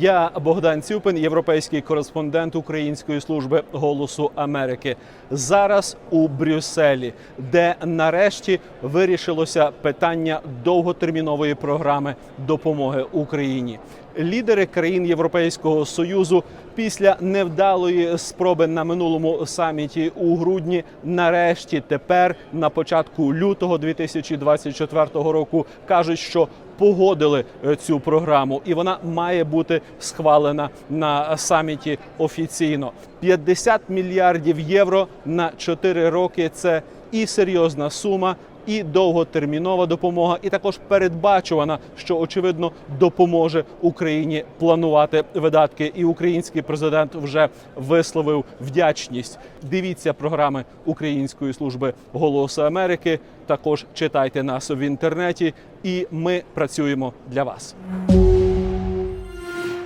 Я Богдан Цюпин, європейський кореспондент Української служби голосу Америки. Зараз у Брюсселі, де нарешті вирішилося питання довготермінової програми допомоги Україні. Лідери країн Європейського союзу після невдалої спроби на минулому саміті у грудні, нарешті тепер на початку лютого 2024 року кажуть, що погодили е, цю програму, і вона має бути схвалена на саміті офіційно. 50 мільярдів євро на 4 роки це і серйозна сума. І довготермінова допомога, і також передбачувана, що очевидно допоможе Україні планувати видатки. І український президент вже висловив вдячність. Дивіться програми Української служби голосу Америки. Також читайте нас в інтернеті, і ми працюємо для вас.